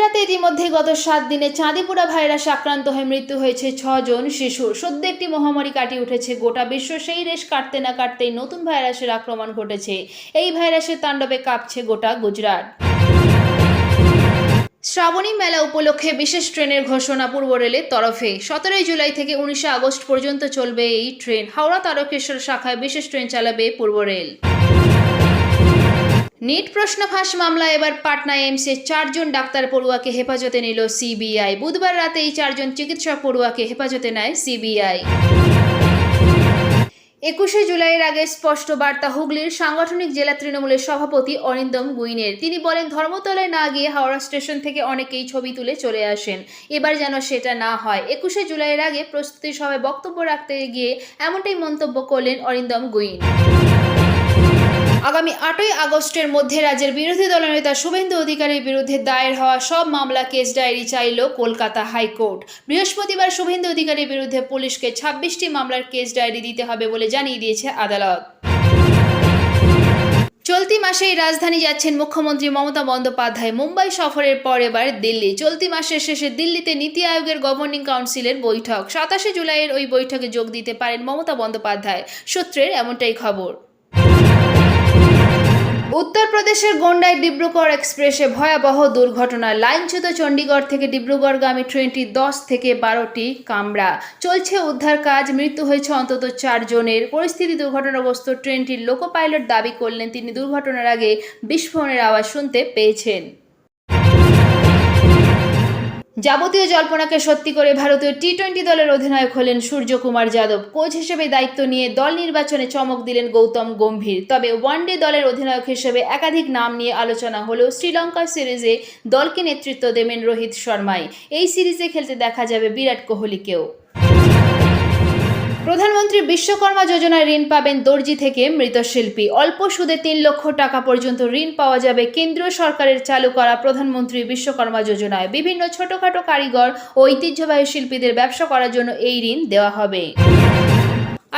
গুজরাতে ইতিমধ্যে গত সাত দিনে চাঁদিপুরা ভাইরাস আক্রান্ত হয়ে মৃত্যু হয়েছে ছজন শিশুর সদ্য একটি মহামারী কাটিয়ে উঠেছে গোটা বিশ্ব। সেই রেশ কাটতে না কাটতেই নতুন ভাইরাসের আক্রমণ ঘটেছে। এই ভাইরাসের তাণ্ডবে কাঁপছে গোটা গুজরাট। শ্রাবণী মেলা উপলক্ষে বিশেষ ট্রেনের ঘোষণা পূর্ব রেলের তরফে। সতেরোই জুলাই থেকে উনিশে আগস্ট পর্যন্ত চলবে এই ট্রেন। হাওড়া তারকেশ্বর শাখায় বিশেষ ট্রেন চালাবে পূর্ব রেল। নিট প্রশ্ন ফাঁস মামলা এবার পাটনা এমসে চারজন ডাক্তার পড়ুয়াকে হেফাজতে নিল সিবিআই। বুধবার রাতে এই চারজন চিকিৎসক পড়ুয়াকে হেফাজতে নেয় সিবিআই। একুশে জুলাইয়ের আগে স্পষ্ট বার্তা, হুগলির সাংগঠনিক জেলা তৃণমূলের সভাপতি অরিন্দম গুইনের। তিনি বলেন, ধর্মতলায় না গিয়ে হাওড়া স্টেশন থেকে অনেকেই ছবি তুলে চলে আসেন। এবার যেন সেটা না হয়। একুশে জুলাইয়ের আগে প্রস্তুতি সভায় বক্তব্য রাখতে গিয়ে এমনটাই মন্তব্য করলেন অরিন্দম গুইন। আগামী আটই আগস্টের মধ্যে রাজ্যের বিরোধী দলনেতা শুভেন্দু অধিকারীর বিরুদ্ধে দায়ের হওয়া সব মামলা, কেস ডায়েরি চাইল কলকাতা হাইকোর্ট। বৃহস্পতিবার শুভেন্দু অধিকারীর বিরুদ্ধে পুলিশকে ছাব্বিশটি মামলার কেস ডায়েরি দিতে হবে বলে জানিয়ে দিয়েছে আদালত। চলতি মাসেই রাজধানী যাচ্ছেন মুখ্যমন্ত্রী মমতা বন্দ্যোপাধ্যায়। মুম্বাই সফরের পর এবার দিল্লি। চলতি মাসের শেষে দিল্লিতে নীতি আয়োগের গভর্নিং কাউন্সিলের বৈঠক। সাতাশে জুলাইয়ের ওই বৈঠকে যোগ দিতে পারেন মমতা বন্দ্যোপাধ্যায়। সূত্রের এমনটাই খবর। উত্তরপ্রদেশের গোন্ডায় ডিব্রুগড় এক্সপ্রেসে ভয়াবহ দুর্ঘটনা। লাইনচ্যুত চণ্ডীগড় থেকে ডিব্রুগড়গামী ট্রেনটি দশ থেকে বারোটি কামড়া চলছে উদ্ধার কাজ, মৃত্যু হয়েছে অন্তত চারজনের পরিস্থিতি দুর্ঘটনাগ্রস্ত ট্রেনটির লোকো পাইলট দাবি করলেন, তিনি দুর্ঘটনার আগে বিস্ফোরণের আওয়াজ শুনতে পেয়েছেন। যাবতীয় জল্পনাকে সত্যি করে ভারতীয় টি টোয়েন্টি দলের অধিনায়ক হলেন সূর্যকুমার যাদব। কোচ হিসেবে দায়িত্ব নিয়ে দল নির্বাচনে চমক দিলেন গৌতম গম্ভীর। তবে ওয়ানডে দলের অধিনায়ক হিসেবে একাধিক নাম নিয়ে আলোচনা হলেও শ্রীলঙ্কা সিরিজে। দলকে নেতৃত্ব দেবেন রোহিত শর্মায় এই সিরিজে খেলতে দেখা যাবে বিরাট কোহলিকেও। প্রধানমন্ত্রী বিশ্বকর্মা যোজনায় ঋণ পাবেন দর্জি থেকে মৃৎশিল্পী। অল্প সুদে তিন লক্ষ টাকা পর্যন্ত ঋণ পাওয়া যাবে কেন্দ্রীয় সরকারের চালু করা প্রধানমন্ত্রী বিশ্বকর্মা যোজনায়। বিভিন্ন ছোটখাটো কারিগর ও ঐতিহ্যবাহী শিল্পীদের ব্যবসা করার জন্য এই ঋণ দেওয়া হবে।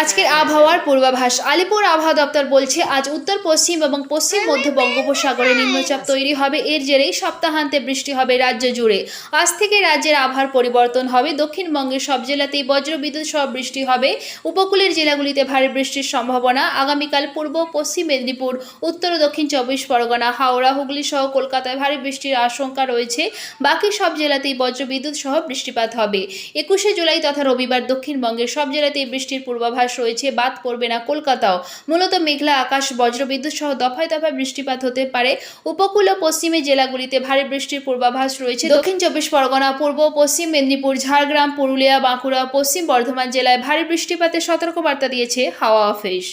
আজকের আবহাওয়ার পূর্বাভাস, আলিপুর আবহাওয়া দপ্তর বলছে, আজ উত্তর, পশ্চিম এবং পশ্চিম মধ্য বঙ্গোপসাগরে নিম্নচাপ তৈরি হবে। এর জেরেই সপ্তাহান্তে বৃষ্টি হবে রাজ্য জুড়ে। আজ থেকে রাজ্যের আবহাওয়ার পরিবর্তন হবে। দক্ষিণবঙ্গের সব জেলাতেই বজ্রবিদ্যুৎ সহ বৃষ্টি হবে। উপকূলের জেলাগুলিতে ভারী বৃষ্টির সম্ভাবনা। আগামীকাল পূর্ব, পশ্চিম মেদিনীপুর, উত্তর ও দক্ষিণ চব্বিশ পরগনা, হাওড়া, হুগলি সহ কলকাতায় ভারী বৃষ্টির আশঙ্কা রয়েছে। বাকি সব জেলাতেই বজ্রবিদ্যুৎ সহ বৃষ্টিপাত হবে। একুশে জুলাই তথা রবিবার দক্ষিণবঙ্গের সব জেলাতেই বৃষ্টির পূর্বাভাস রয়েছে, বাদ পড়বে না কলকাতাও। মূলত মেঘলা আকাশ, বজ্রবিদ্যুৎ সহ দফায় দফায় বৃষ্টিপাত হতে পারে। উপকূল ও পশ্চিমে জেলাগুলিতে ভারী বৃষ্টির পূর্বাভাস রয়েছে। দক্ষিণ চব্বিশ পরগনা, পূর্ব পশ্চিম মেদিনীপুর, ঝাড়গ্রাম, পুরুলিয়া, বাঁকুড়া পশ্চিম বর্ধমান জেলায় ভারী বৃষ্টিপাতের সতর্কবার্তা দিয়েছে হাওয়া অফিস।